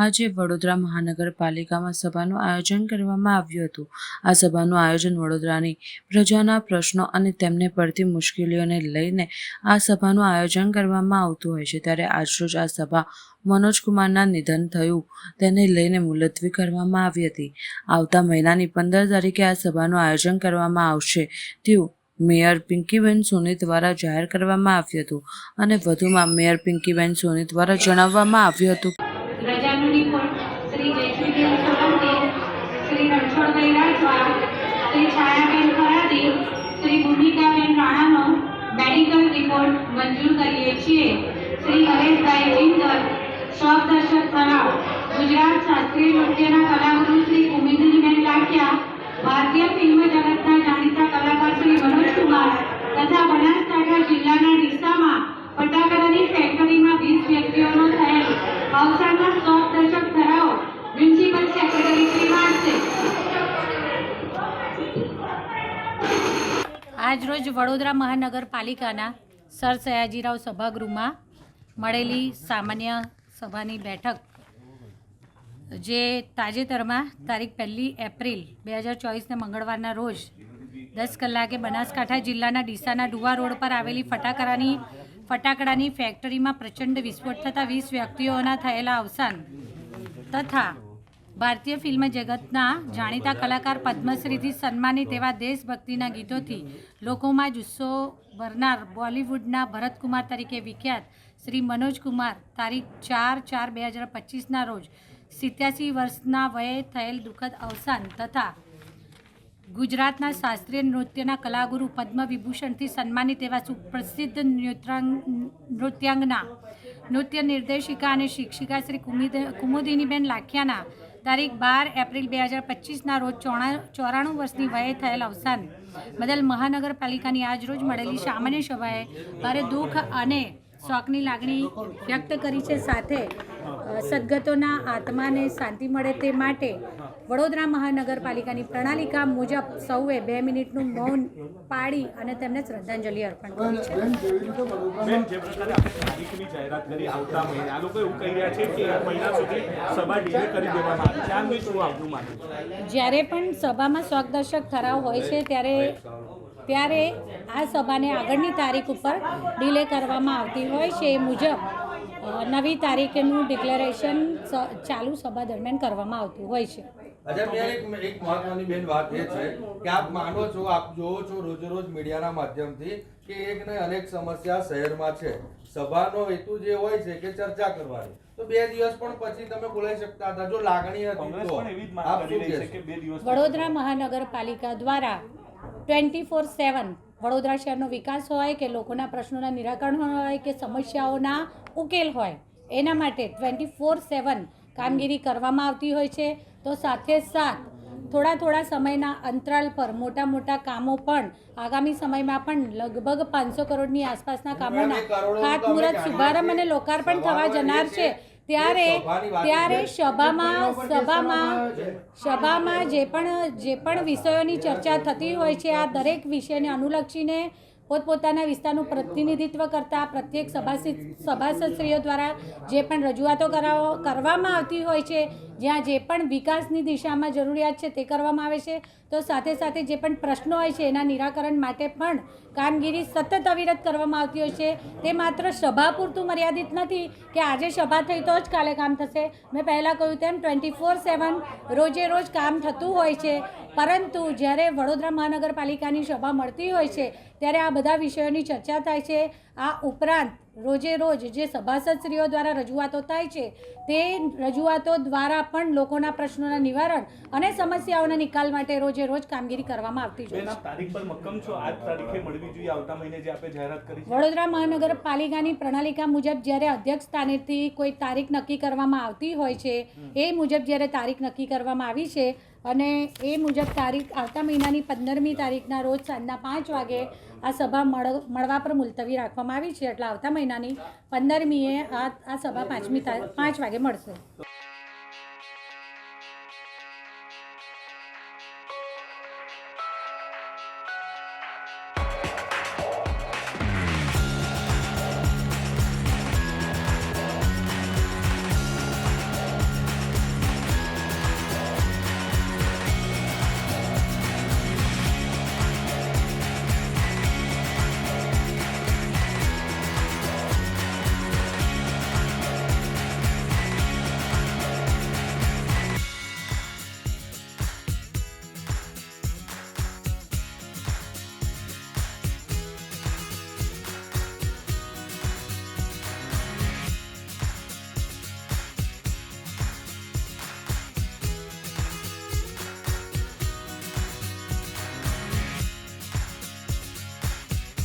આજે વડોદરા મહાનગરપાલિકામાં સભાનું આયોજન કરવામાં આવ્યું હતું. આ સભાનું આયોજન વડોદરાની પ્રજાના પ્રશ્નો અને તેમને પડતી મુશ્કેલીઓને લઈને આ સભાનું આયોજન કરવામાં આવતું હોય છે. ત્યારે આજરોજ આ સભા મનોજકુમારના નિધન થયું. તેને લઈને મુલતવી કરવામાં આવી હતી. આવતા મહિનાની પંદર તારીખે આ સભાનું આયોજન કરવામાં આવશે. તેવું મેયર પિંકીબેન સોની દ્વારા જાહેર કરવામાં આવ્યું હતું અને વધુમાં મેયર પિંકીબેન સોની દ્વારા જણાવવામાં આવ્યું હતું. રજાનું રિપોર્ટ શ્રી જયશ્રીબેન સોલંકી શ્રી રણછોડભાઈ રાઠવા શ્રી છાયાબેન ખરાદી શ્રી ભૂમિકાબેન રાણાનો મેડિકલ રિપોર્ટ મંજૂર કરીએ છીએ. શ્રી હરેશભાઈ જિંદર સ્વદર્શક ઠરાવ ગુજરાત શાસ્ત્રીય નૃત્યના કલાગુરુ શ્રી કુમિંદનીબેન લાઠિયા, ભારતીય ફિલ્મ જગતના જાણીતા કલાકાર શ્રી મનોજ કુમાર તથા બનાસકાંઠા જિલ્લાના ડીસામાં ફટાકડાની ફેક્ટરીમાં વીસ વ્યક્તિઓનો થયેલ અવસાનના શોક દર્શક ઠરાવ મ્યુનિસિપલ સેક્રેટરી શ્રી વાંચશે આજરોજ વડોદરા મહાનગરપાલિકાના સર સયાજીરાવ સભાગૃહમાં મળેલી સામાન્ય સભાની બેઠક, જે તાજેતરમાં તારીખ પહેલી એપ્રિલ બે હજાર ચોવીસને મંગળવારના રોજ દસ કલાકે બનાસકાંઠા જિલ્લાના ડીસાના ડુવા રોડ પર આવેલી ફટાકડાની ફટાકડાની ફેક્ટરીમાં પ્રચંડ વિસ્ફોટ થતાં વીસ વ્યક્તિઓના થયેલા અવસાન તથા ભારતીય ફિલ્મ જગતના જાણીતા કલાકાર પદ્મશ્રીથી સન્માનિત એવા દેશભક્તિના ગીતોથી લોકોમાં જુસ્સો ભરનાર બોલિવૂડના ભરતકુમાર તરીકે વિખ્યાત શ્રી મનોજ કુમાર, તારીખ ચાર ચાર બે હજાર પચીસના રોજ સિત્યાસી વર્ષના વયે થયેલ દુઃખદ અવસાન તથા ગુજરાતના શાસ્ત્રીય નૃત્યના કલાગુરુ પદ્મ વિભૂષણથી સન્માનિત એવા સુપ્રસિદ્ધ નૃત્યાંગના નૃત્ય નિર્દેશિકા અને શિક્ષિકા શ્રી કુમિદ, કુમુદિનીબેન લાખિયાના તારીખ બાર એપ્રિલ બે હજાર પચીસના રોજ ચોણા ચોરાણું વર્ષની વયે થયેલ અવસાન બદલ મહાનગરપાલિકાની આજરોજ મળેલી સામાન્ય સભાએ ભારે દુઃખ અને શોકની લાગણી વ્યક્ત કરી છે. સાથે સદગતોના આત્માને શાંતિ મળે તે માટે વડોદરા મહાનગરપાલિકાની પ્રણાલિકા મુજબ સૌએ બે મિનિટનું મૌન પાડી અને તેમને શ્રદ્ધાંજલિ અર્પણ કરી છે. બેન જે પ્રકારે આપણે તારીખની જાહેરાત કરી આવતા મહિને આ લોકો એવું કહી રહ્યા છે કે એક મહિના સુધી સભા ડીલે કરી દેવામાં આવી છે. આ અંગે શું આપનું માનવું જ્યારે પણ સભામાં સ્વાગદર્શક ઠરાવ હોય છે ત્યારે ત્યારે આ સભાને આગળની તારીખ ઉપર ડિલે કરવામાં આવતી હોય છે. એ મુજબ નવી તારીખનું ડિક્લેરેશન ચાલુ સભા દરમિયાન કરવામાં આવતું હોય છે. એક એક મહત્વની બેન વાત એ છે કે આપ માનો છો આપ જોવો છો રોજ રોજ મીડિયાના માધ્યમથી કે એક ને અનેક સમસ્યા શહેરમાં છે. સભાનો હેતુ જે હોય છે કે ચર્ચા કરવાની. તો બે દિવસ પણ પછી તમે બોલાવી શકતા હતા. જો લાગણી હતી તો પણ એવી જ માંગ આપ કરી શું રહી છે કહેશો? કે બે દિવસ વડોદરા મહાનગરપાલિકા દ્વારા ટ્વેન્ટી ફોર સેવન વડોદરા શહેરનો વિકાસ હોય કે લોકોના પ્રશ્નોના નિરાકરણ હોય કે સમસ્યાઓના ઉકેલ હોય એના માટે ટ્વેન્ટી ફોર સેવન કામગીરી કરવામાં આવતી હોય છે. તો સાથે સાથ થોડા થોડા સમયના અંતરાલ પર મોટા મોટા કામો પણ આગામી સમયમાં પણ લગભગ પાંચસો કરોડની આસપાસના કામોના ખાતમુહૂર્ત શુભારંભ અને લોકાર્પણ થવા જનાર છે, ત્યારે ત્યારે સભામાં સભામાં સભામાં જે પણ જે પણ વિષયોની ચર્ચા થતી હોય છે આ દરેક વિષયને અનુલક્ષીને પોતપોતાના વિસ્તારનું પ્રતિનિધિત્વ કરતા પ્રત્યેક સભાસદ સભાસદશ્રીઓ દ્વારા જે પણ રજૂઆતો કરાવો કરવામાં આવતી હોય છે જ્યાં જે પણ વિકાસની દિશામાં જરૂરિયાત છે તે કરવામાં આવે છે તો સાથે સાથે જે પણ પ્રશ્નો હોય છે એના નિરાકરણ માટે પણ કામગીરી સતત અવિરત કરવામાં આવતી હોય છે. તે માત્ર સભા પૂરતું મર્યાદિત નથી કે આજે સભા થઈ તો જ કાલે કામ થશે. મેં પહેલાં કહ્યું તેમ ટ્વેન્ટી ફોર સેવન રોજે રોજ કામ થતું હોય છે પરંતુ જ્યારે વડોદરા મહાનગરપાલિકાની સભા મળતી હોય છે ત્યારે આ બધા વિષયોની ચર્ચા થાય છે. આ ઉપરાંત રોજે રોજ જે સભાસદશ્રીઓ દ્વારા રજૂઆતો થાય છે તે રજૂઆતો દ્વારા પણ લોકોના પ્રશ્નોના નિવારણ અને સમસ્યાઓના નિકાલ માટે રોજે રોજ કામગીરી કરવામાં આવતી છે. તારીખ પર મક્કમ છો? આજ તારીખે મળવી જોઈએ આવતા મહિને જે આપણે જાહેરાત કરી છે? વડોદરા મહાનગરપાલિકાની પ્રણાલિકા મુજબ જ્યારે અધ્યક્ષ સ્થાનેથી કોઈ તારીખ નક્કી કરવામાં આવતી હોય છે એ મુજબ જ્યારે તારીખ નક્કી કરવામાં આવી છે અને એ મુજબ તારીખ આવતા મહિનાની પંદરમી તારીખના રોજ સાંજના પાંચ વાગે આ સભા મળ, મળવા પર મુલતવી રાખવામાં આવી છે. એટલે આવતા મહિનાની પંદરમીએ આ આ સભા પાંચમી પાંચ વાગે મળશે.